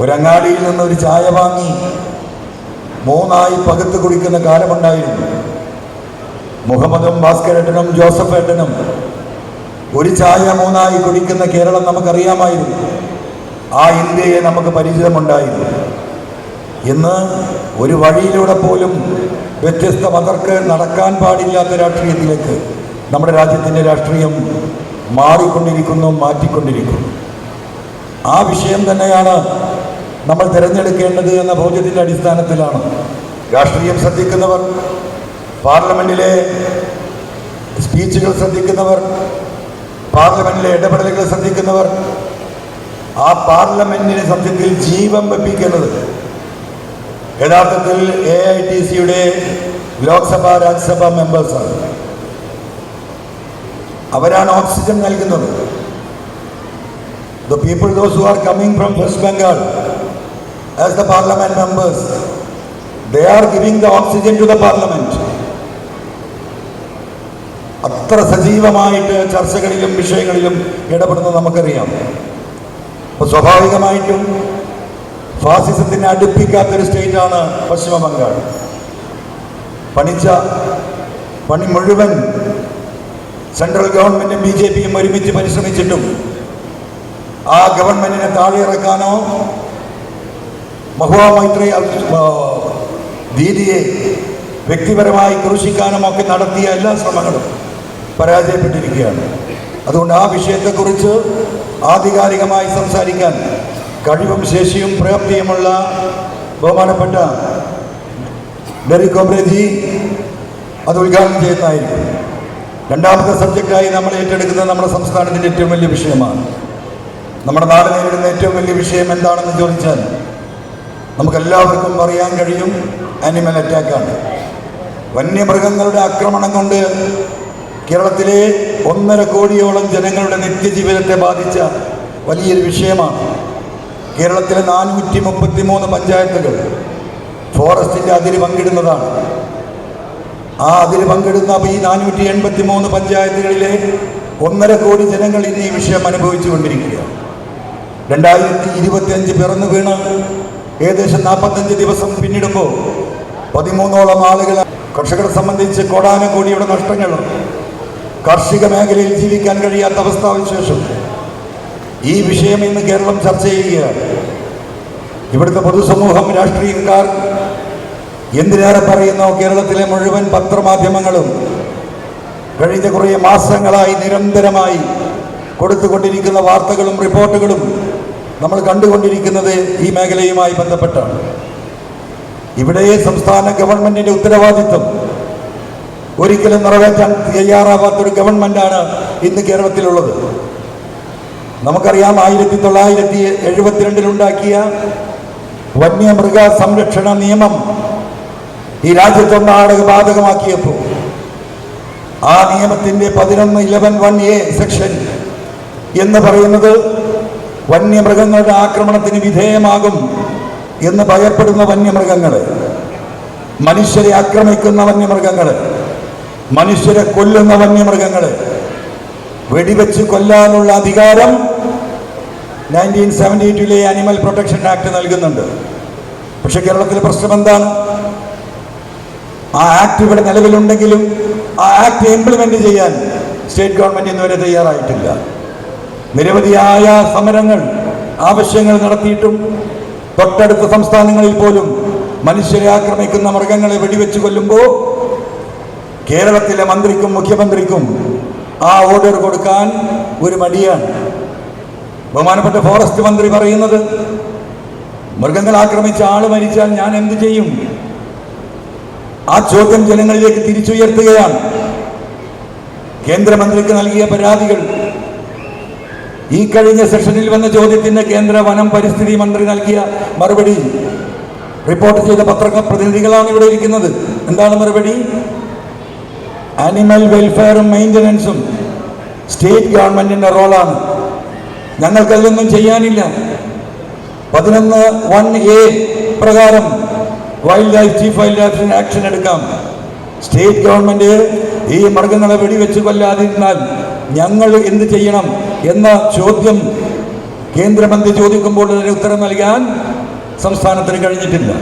ഒരങ്ങാടിയിൽ നിന്ന് ഒരു ചായ വാങ്ങി മൂന്നായി പകുത്ത് കുടിക്കുന്ന കാലമുണ്ടായിരുന്നു. മുഹമ്മദും ഭാസ്കരേട്ടനും ജോസഫ് ഏട്ടനും ഒരു ചായ മൂന്നായി കുടിക്കുന്ന കേരളം നമുക്കറിയാമായിരുന്നു. ആ ഇന്ത്യയെ നമുക്ക് പരിചിതമുണ്ടായിരുന്നു ഇന്ന് ഒരു വഴിയിലൂടെ പോലും വ്യത്യസ്ത മതർക്ക് നടക്കാൻ പാടില്ലാത്ത രാഷ്ട്രീയത്തിലേക്ക് നമ്മുടെ രാജ്യത്തിന്റെ രാഷ്ട്രീയം മാറിക്കൊണ്ടിരിക്കുന്നു മാറ്റിക്കൊണ്ടിരിക്കുന്നു. ആ വിഷയം തന്നെയാണ് നമ്മൾ തിരഞ്ഞെടുക്കേണ്ടത് എന്ന ബോധ്യത്തിന്റെ അടിസ്ഥാനത്തിലാണ്. രാഷ്ട്രീയം ശ്രദ്ധിക്കുന്നവർ പാർലമെന്റിലെ സ്പീച്ചുകൾ ശ്രദ്ധിക്കുന്നവർ പാർലമെന്റിലെ ഇടപെടലുകൾ ശ്രദ്ധിക്കുന്നവർ ആ പാർലമെന്റിനെ സത്യത്തിൽ ജീവൻ വെപ്പിക്കുന്നത് യഥാർത്ഥത്തിൽ എ ഐ ടി സിയുടെ ലോക്സഭ രാജ്യസഭ മെമ്പേഴ്സാണ്. അവരാണ് ഓക്സിജൻ നൽകുന്നത്. The people, those who are coming from West Bengal as the parliament members, they are giving the oxygen to the parliament. അത്ര സജീവമായിട്ട് ചർച്ചകളിലും വിഷയങ്ങളിലും ഇടപെടുന്നത് നമുക്കറിയാം അപ്പോൾ സ്വാഭാവികമായിട്ടും ഫാസിസത്തിനെ അടുപ്പിക്കാത്തൊരു സ്റ്റേറ്റാണ് പശ്ചിമ ബംഗാൾ പണിച്ച പണി മുഴുവൻ സെൻട്രൽ ഗവൺമെന്റും ബി ജെ പിയും ഒരുമിച്ച് പരിശ്രമിച്ചിട്ടും ആ ഗവൺമെന്റിനെ താഴെയിറക്കാനോ മഹുവാമൈത്രി ദീദിയെ വ്യക്തിപരമായി ക്രൂശിക്കാനും ഒക്കെ നടത്തിയ എല്ലാ ശ്രമങ്ങളും പരാജയപ്പെട്ടിരിക്കുകയാണ്. അതുകൊണ്ട് ആ വിഷയത്തെക്കുറിച്ച് ആധികാരികമായി സംസാരിക്കാൻ കഴിവും ശേഷിയും പ്രാപ്തിയുമുള്ള ബഹുമാനപ്പെട്ട ഡെറി കോബ്രേജി അത് ഉദ്ഘാടനം ചെയ്യുന്നതായിരിക്കും. രണ്ടാമത്തെ സബ്ജക്റ്റായി നമ്മൾ ഏറ്റെടുക്കുന്നത് നമ്മുടെ സംസ്ഥാനത്തിന്റെ ഏറ്റവും വലിയ വിഷയമാണ്. നമ്മുടെ നാട് നേരിടുന്ന ഏറ്റവും വലിയ വിഷയം എന്താണെന്ന് ചോദിച്ചാൽ നമുക്കെല്ലാവർക്കും അറിയാൻ കഴിയും ആനിമൽ അറ്റാക്കാണ് വന്യമൃഗങ്ങളുടെ ആക്രമണം കൊണ്ട് കേരളത്തിലെ ഒന്നര കോടിയോളം ജനങ്ങളുടെ നിത്യജീവിതത്തെ ബാധിച്ച വലിയൊരു വിഷയമാണ് കേരളത്തിലെ നാനൂറ്റി മുപ്പത്തി മൂന്ന് പഞ്ചായത്തുകൾ ഫോറസ്റ്റിന്റെ അതിര് പങ്കിടുന്നതാണ്. ആ അതിര് പങ്കിടുന്ന ഈ നാനൂറ്റി എൺപത്തി മൂന്ന് പഞ്ചായത്തുകളിലെ ഒന്നര കോടി ജനങ്ങൾ ഇന്ന് ഈ വിഷയം അനുഭവിച്ചുകൊണ്ടിരിക്കുകയാണ് രണ്ടായിരത്തി ഇരുപത്തിയഞ്ച് പിറന്നു വീണ് ഏകദേശം നാൽപ്പത്തഞ്ച് ദിവസം പിന്നിടുമ്പോൾ പതിമൂന്നോളം ആളുകൾ കർഷകരെ സംബന്ധിച്ച് കോടാനക്കോടിയുടെ നഷ്ടങ്ങൾ കാർഷിക മേഖലയിൽ ജീവിക്കാൻ കഴിയാത്ത അവസ്ഥാവിശേഷം. ഈ വിഷയം ഇന്ന് കേരളം ചർച്ച ചെയ്യുകയാണ്. ഇവിടുത്തെ പൊതുസമൂഹം രാഷ്ട്രീയക്കാർ എന്തിനേറെ പറയുന്നു? കേരളത്തിലെ മുഴുവൻ പത്രമാധ്യമങ്ങളും കഴിഞ്ഞ കുറേ മാസങ്ങളായി നിരന്തരമായി കൊടുത്തുകൊണ്ടിരിക്കുന്ന വാർത്തകളും റിപ്പോർട്ടുകളും നമ്മൾ കണ്ടുകൊണ്ടിരിക്കുന്നത് ഈ മേഖലയുമായി ബന്ധപ്പെട്ടാണ്. ഇവിടെ സംസ്ഥാന ഗവൺമെന്റിന്റെ ഉത്തരവാദിത്വം ഒരിക്കലും നിറവേറ്റാൻ തയ്യാറാവാത്തൊരു ഗവൺമെന്റാണ് ഇന്ന് കേരളത്തിലുള്ളത്. നമുക്കറിയാം ആയിരത്തി തൊള്ളായിരത്തി എഴുപത്തിരണ്ടിലുണ്ടാക്കിയ വന്യമൃഗ സംരക്ഷണ നിയമം ഈ രാജ്യത്തൊന്നാടക ബാധകമാക്കിയപ്പോൾ ആ നിയമത്തിന്റെ പതിനൊന്ന് ഇലവൻ വൺ എ സെക്ഷൻ എന്ന് പറയുന്നത് വന്യമൃഗങ്ങളുടെ ആക്രമണത്തിന് വിധേയമാകും എന്ന് ഭയപ്പെടുന്ന വന്യമൃഗങ്ങൾ. മനുഷ്യരെ ആക്രമിക്കുന്ന വന്യമൃഗങ്ങൾ. മനുഷ്യരെ കൊല്ലുന്ന വന്യമൃഗങ്ങൾ. വെടിവെച്ച് കൊല്ലാനുള്ള അധികാരം നയന്റീൻ സെവന്റി എയ്റ്റിലെ അനിമൽ പ്രൊട്ടക്ഷൻ ആക്ട് നൽകുന്നുണ്ട്. പക്ഷെ കേരളത്തിലെ പ്രശ്നം എന്താണ്? ആ ആക്ട് ഇവിടെ നിലവിലുണ്ടെങ്കിലും ആ ആക്ട് ഇംപ്ലിമെന്റ് ചെയ്യാൻ സ്റ്റേറ്റ് ഗവൺമെന്റ് ഇന്നുവരെ തയ്യാറായിട്ടില്ല. നിരവധിയായ സമരങ്ങൾ ആവശ്യങ്ങൾ നടത്തിയിട്ടും തൊട്ടടുത്ത സംസ്ഥാനങ്ങളിൽ പോലും മനുഷ്യരെ ആക്രമിക്കുന്ന മൃഗങ്ങളെ വെടിവെച്ച് കൊല്ലുമ്പോൾ കേരളത്തിലെ മന്ത്രിക്കും മുഖ്യമന്ത്രിക്കും ആ ഓർഡർ കൊടുക്കാൻ ഒരു മടിയാണ്. ബഹുമാനപ്പെട്ട ഫോറസ്റ്റ് മന്ത്രി പറയുന്നത് മൃഗങ്ങൾ ആക്രമിച്ച ആൾ മരിച്ചാൽ ഞാൻ എന്ത് ചെയ്യും? ആ ചോദ്യം ജനങ്ങളിലേക്ക് തിരിച്ചുയർത്തുകയാണ്. കേന്ദ്രമന്ത്രിക്ക് നൽകിയ പരാതികൾ ഈ കഴിഞ്ഞ സെഷനിൽ വന്ന ചോദ്യത്തിന് കേന്ദ്ര വനം പരിസ്ഥിതി മന്ത്രി നൽകിയ മറുപടി. റിപ്പോർട്ട് ചെയ്ത പത്ര പ്രതിനിധികളാണ് ഇവിടെ ഇരിക്കുന്നത്. എന്താണ് മറുപടി? ആനിമൽ വെൽഫെയറും മെയിന്റനൻസും സ്റ്റേറ്റ് ഗവൺമെന്റിന്റെ റോളാണ് ഞങ്ങൾക്കതൊന്നും ചെയ്യാനില്ല. പതിനൊന്ന് വൺ എ പ്രകാരം wild life chief wild life action എടുക്കാം. സ്റ്റേറ്റ് ഗവൺമെന്റ് ഈ മൃഗങ്ങളെ വെടിവെച്ച് കൊല്ലാതിരുന്നാൽ ഞങ്ങൾ എന്ത് ചെയ്യണം? എന്ന ചോദ്യം കേന്ദ്രമന്ത്രി ചോദിക്കുമ്പോൾ അതിന് ഉത്തരം നൽകാൻ സംസ്ഥാനത്തിന് കഴിഞ്ഞിട്ടില്ല.